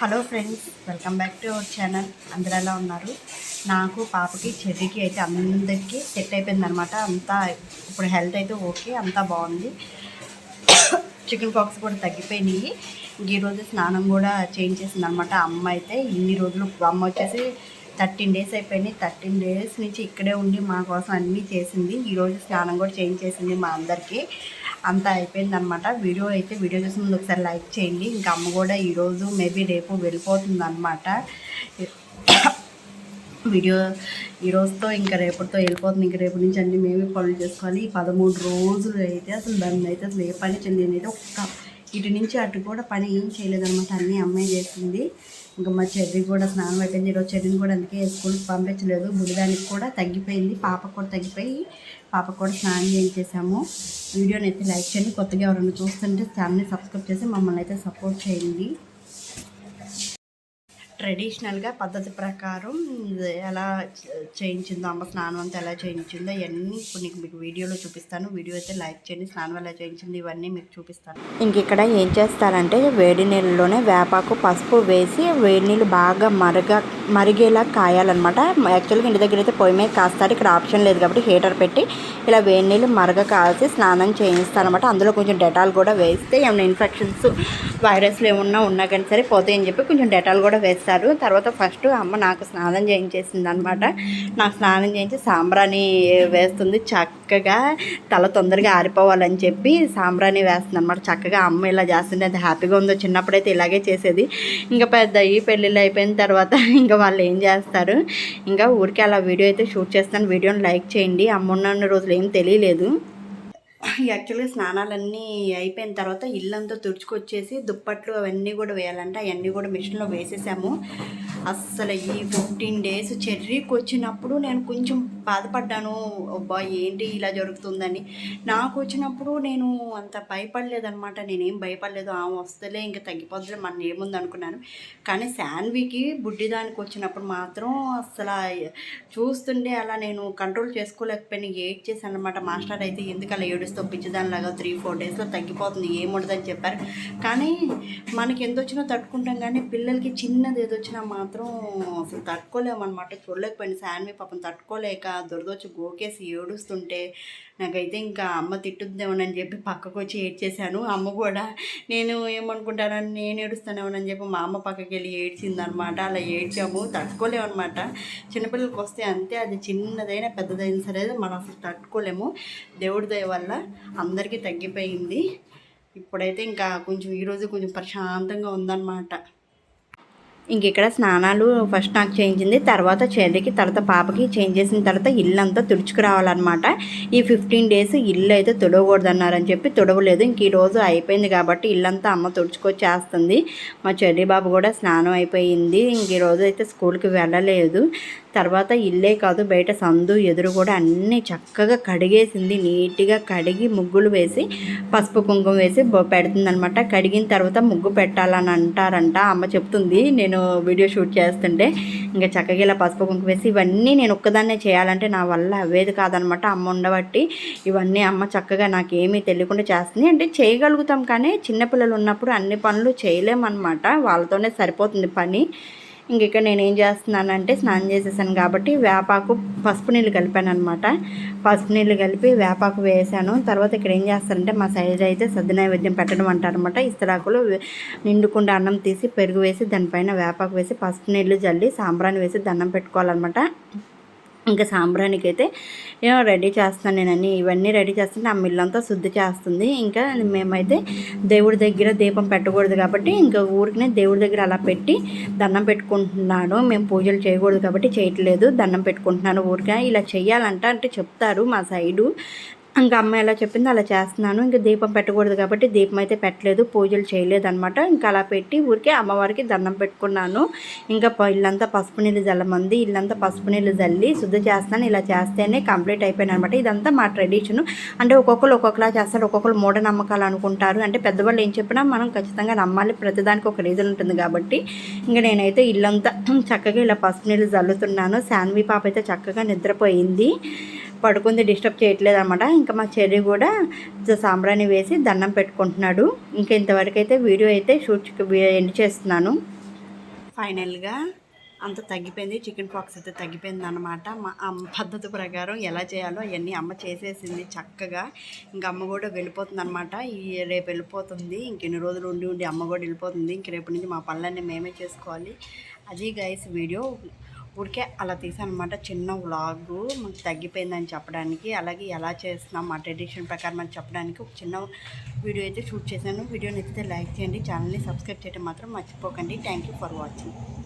Hello friends welcome back to our channel. అందరు ఎలా ఉన్నారు? నాకు పాపకి చెర్రీకి అయితే అందరికీ సెట్ అయిపోయింది అనమాట అంతా ఇప్పుడు హెల్త్ అయితే ఓకే అంతా బాగుంది. చికెన్ పాక్స్ కూడా తగ్గిపోయినాయి. ఈరోజు స్నానం కూడా చేయించేసింది అనమాట అమ్మ అయితే ఇన్ని రోజులు అమ్మ వచ్చేసి థర్టీన్ డేస్ అయిపోయినాయి. థర్టీన్ డేస్ నుంచి ఇక్కడే ఉండి మా కోసం అన్నీ చేసింది. ఈరోజు స్నానం కూడా చేయించేసింది మా అందరికీ. అంతా అయిపోయిందనమాట వీడియో అయితే వీడియో చూసి ముందు ఒకసారి లైక్ చేయండి. ఇంకా అమ్మ కూడా ఈరోజు మేబీ రేపు వెళ్ళిపోతుంది అనమాట వీడియో ఈ రోజుతో ఇంకా రేపటితో వెళ్ళిపోతుంది. ఇంకా రేపు నుంచి అన్ని మేమే పనులు చేసుకోవాలి. ఈ పదమూడు రోజులు అయితే అసలు దాన్ని అయితే అసలు ఏ పని చెంది అయితే ఒక్క ఇటు నుంచి అటు కూడా పని ఏం చేయలేదన్నమాట. అన్నీ అమ్మాయి చేసింది ఇంకా మా చెర్రీ కూడా స్నానం అయిపోయింది ఈరోజు చెర్రీని కూడా అందుకే స్కూల్కి పంపించలేదు. బుడిదానికి కూడా తగ్గిపోయింది. పాప కూడా తగ్గిపోయి పాప కూడా స్నానం చేయించేసాము. వీడియోని అయితే లైక్ చేయండి. కొత్తగా ఎవరైనా చూస్తుంటే ఛానల్ని సబ్స్క్రైబ్ చేసి మమ్మల్ని అయితే సపోర్ట్ చేయండి. ట్రెడిషనల్గా పద్ధతి ప్రకారం ఎలా చేయించిందో అమ్మ స్నానం అంతా ఎలా చేయించిందో ఇవన్నీ ఇప్పుడు నీకు మీకు వీడియోలో చూపిస్తాను. వీడియో అయితే లైక్ చేయండి స్నానం ఎలా చేయించింది ఇవన్నీ మీకు చూపిస్తాను. ఇంక ఇక్కడ ఏం చేస్తారంటే వేడి నీళ్ళలోనే వేపాకు పసుపు వేసి వేడి నీళ్ళు బాగా మరగ మరిగేలా కాయాలన్నమాట. యాక్చువల్గా ఇంటి దగ్గర అయితే పొయ్యి మీద కాస్తారు ఇక్కడ ఆప్షన్ లేదు కాబట్టి హీటర్ పెట్టి ఇలా వేడి నీళ్ళు మరగ కాల్చి స్నానం చేయిస్తారనమాట అందులో కొంచెం డెటాల్ కూడా వేస్తే ఏమైనా ఇన్ఫెక్షన్స్ వైరస్లు ఏమన్నా ఉన్నా కానీ సరే పోతాయని చెప్పి కొంచెం డెటాల్ కూడా చేశారు. తర్వాత ఫస్ట్ అమ్మ నాకు స్నానం చేయించేసింది అనమాట నాకు స్నానం చేయించి సాంబ్రాణి వేస్తుంది. చక్కగా తల తొందరగా ఆరిపోవాలని చెప్పి సాంబ్రాణి వేస్తుంది అనమాట చక్కగా అమ్మ ఇలా చేస్తుంది. అది హ్యాపీగా ఉందో చిన్నప్పుడైతే ఇలాగే చేసేది. ఇంకా పెద్ద ఈ పెళ్ళిళ్ళు అయిపోయిన తర్వాత ఇంకా వాళ్ళు ఏం చేస్తారు? ఇంకా ఊరికే అలా వీడియో అయితే షూట్ చేస్తాను. వీడియోని లైక్ చేయండి. అమ్మ ఉన్న రోజులు ఏం తెలియలేదు. యాక్చువల్గా స్నానాలన్నీ అయిపోయిన తర్వాత ఇల్లంతా తుడుచుకొచ్చేసి దుప్పట్లు అవన్నీ కూడా వేయాలంటే. అవన్నీ కూడా మిషన్లో వేసేసాము. అస్సలు ఈ ఫిఫ్టీన్ డేస్ చెర్రీకి వచ్చినప్పుడు నేను కొంచెం బాధపడ్డాను. అబ్బా ఏంటి ఇలా జరుగుతుందని. నాకు వచ్చినప్పుడు నేను అంత భయపడలేదనమాట నేనేం భయపడలేదు. ఆమె వస్తలే ఇంకా తగ్గిపోద్దులే మన ఏముంది అనుకున్నాను కానీ శాన్వికి బుడ్డిదానికి వచ్చినప్పుడు మాత్రం అసలు చూస్తుండే అలా నేను కంట్రోల్ చేసుకోలేకపోయినా ఏడ్ చేశాను అనమాట మాస్టర్ అయితే ఎందుకు అలా ఏడుస్తూ పిచ్చిదానిలాగా త్రీ ఫోర్ డేస్లో తగ్గిపోతుంది ఏముండదని చెప్పారు. కానీ మనకి ఎంత వచ్చినా తట్టుకుంటాం. కానీ పిల్లలకి చిన్నది ఏదో వచ్చినా మాత్రం అసలు తట్టుకోలేమన్నమాట చూడలేకపోయిన. శాన్వి పాపం తట్టుకోలేక దురదొచ్చి గోకేసి ఏడుస్తుంటే నాకైతే ఇంకా అమ్మ తిట్టుద్దేమోనని చెప్పి పక్కకు వచ్చి ఏడ్చేశాను. అమ్మ కూడా నేను ఏమనుకుంటానని నేను ఏడుస్తానేమోనని చెప్పి మా అమ్మ పక్కకి వెళ్ళి ఏడ్చిందనమాట అలా ఏడ్చాము. తట్టుకోలేమన్నమాట చిన్నపిల్లలకి వస్తే అంతే. అది చిన్నదైనా పెద్దదైనా సరే మనం అసలు తట్టుకోలేము. దేవుడి దయ వల్ల అందరికీ తగ్గిపోయింది. ఇప్పుడైతే ఇంకా కొంచెం ఈరోజు కొంచెం ప్రశాంతంగా ఉందన్నమాట. ఇంక ఇక్కడ స్నానాలు ఫస్ట్ నాకు చేయించింది. తర్వాత చెల్లికి తర్వాత పాపకి చేంజ్ చేసిన తర్వాత ఇల్లు అంతా తుడుచుకురావాలన్నమాట. ఈ ఫిఫ్టీన్ డేస్ ఇల్లు అయితే తుడవకూడదు అన్నారని చెప్పి తుడవలేదు. ఇంక ఈ రోజు అయిపోయింది కాబట్టి ఇల్లంతా అమ్మ తుడుచుకొచ్చేస్తుంది. మా చెల్లి బాబు కూడా స్నానం అయిపోయింది. ఇంక ఈ రోజు అయితే స్కూల్కి వెళ్ళలేదు. తర్వాత ఇల్లే కాదు బయట సందు ఎదురు కూడా అన్నీ చక్కగా కడిగేసింది. నీట్గా కడిగి ముగ్గులు వేసి పసుపు కుంకుమ వేసి పెడుతుందనమాట కడిగిన తర్వాత ముగ్గు పెట్టాలని అంటారంట. అమ్మ చెప్తుంది నేను వీడియో షూట్ చేస్తుంటే ఇంకా చక్కగా ఇలా పసుపు కుంకుమ వేసి ఇవన్నీ నేను ఒక్కదాన్నే చేయాలంటే నా వల్ల అవేది కాదనమాట. అమ్మ ఉండబట్టి ఇవన్నీ అమ్మ చక్కగా నాకు ఏమీ తెలియకుండా చేస్తుంది. అంటే చేయగలుగుతాం కానీ చిన్నపిల్లలు ఉన్నప్పుడు అన్ని పనులు చేయలేమన్నమాట వాళ్ళతోనే సరిపోతుంది పని. ఇక్కడ నేను ఏం చేస్తున్నానంటే స్నానం చేసేసాను కాబట్టి వేపాకు పసుపు నీళ్ళు కలిపాను అనమాట పసుపు నీళ్ళు కలిపి వేపాకు వేసాను. తర్వాత ఇక్కడ ఏం చేస్తారంటే మా సైజ్ అయితే సద్ది నైవేద్యం పెట్టడం అంటారనమాట ఇస్తరాకులు నిండుకుండా అన్నం తీసి పెరుగు వేసి దానిపైన వేపాకు వేసి పసుపు నీళ్ళు జల్లి సాంబ్రాన్ని వేసి దండం పెట్టుకోవాలన్నమాట. ఇంకా సాంబ్రానికి అయితే రెడీ చేస్తాను నేను అన్నీ ఇవన్నీ రెడీ చేస్తుంటే ఆ మిల్లంతా శుద్ధి చేస్తుంది. ఇంకా మేమైతే దేవుడి దగ్గర దీపం పెట్టకూడదు కాబట్టి ఇంకా ఊరికి దేవుడి దగ్గర అలా పెట్టి దండం పెట్టుకుంటున్నాను. మేము పూజలు చేయకూడదు కాబట్టి చేయట్లేదు దండం పెట్టుకుంటున్నాను ఊరికే. ఇలా చేయాలంట అంటే చెప్తారు మా సైడు. ఇంకా అమ్మ ఎలా చెప్పిందో అలా చేస్తున్నాను. ఇంకా దీపం పెట్టకూడదు కాబట్టి దీపం అయితే పెట్టలేదు పూజలు చేయలేదు అనమాట ఇంకా అలా పెట్టి ఊరికే అమ్మవారికి దండం పెట్టుకున్నాను. ఇంకా ప- ఇల్లంతా పసుపు నీళ్ళు జల్లమంది ఇల్లంతా పసుపు నీళ్ళు జల్లి శుద్ధి చేస్తాను. ఇలా చేస్తేనే కంప్లీట్ అయిపోయాను అనమాట ఇదంతా మా ట్రెడిషన్. అంటే ఒక్కొక్కరు ఒక్కొక్కలా చేస్తారు ఒక్కొక్కరు మూఢనమ్మకాలు అనుకుంటారు. అంటే పెద్దవాళ్ళు ఏం చెప్పినా మనం ఖచ్చితంగా నమ్మాలి ప్రతిదానికి ఒక రీజన్ ఉంటుంది కాబట్టి. ఇంకా నేనైతే ఇల్లంతా చక్కగా ఇలా పసుపు నీళ్ళు జల్లుతున్నాను. శాన్వి పాప అయితే చక్కగా నిద్రపోయింది. పడుకుంది డిస్టర్బ్ చేయట్లేదు అనమాట ఇంకా మా చెర్రి కూడా సాంబ్రాణి వేసి దండం పెట్టుకుంటున్నాడు. ఇంకా ఇంతవరకు అయితే వీడియో అయితే షూట్ ఎండ్ చేస్తున్నాను. ఫైనల్గా అంత తగ్గిపోయింది. చికెన్ పాక్స్ అయితే తగ్గిపోయింది అనమాట మా అమ్మ పద్ధతి ప్రకారం ఎలా చేయాలో అవన్నీ అమ్మ చేసేసింది చక్కగా. ఇంకా అమ్మ కూడా వెళ్ళిపోతుంది అనమాట ఈ రేపు వెళ్ళిపోతుంది. ఇంకెన్ని రోజులు ఉండి ఉండి అమ్మ కూడా వెళ్ళిపోతుంది. ఇంక రేపు నుంచి మా పనులన్నీ మేమే చేసుకోవాలి. అది గైస్ వీడియో ఊరికే అలా తీసాను అనమాట చిన్న వ్లాగ్ మాకు తగ్గిపోయిందని చెప్పడానికి అలాగే ఎలా చేస్తున్నాం మా ట్రెడిషన్ ప్రకారం అని చెప్పడానికి ఒక చిన్న వీడియో అయితే షూట్ చేశాను. వీడియో నచ్చితే లైక్ చేయండి ఛానల్ని సబ్స్క్రైబ్ చేయడం మాత్రం మర్చిపోకండి. Thank you for watching.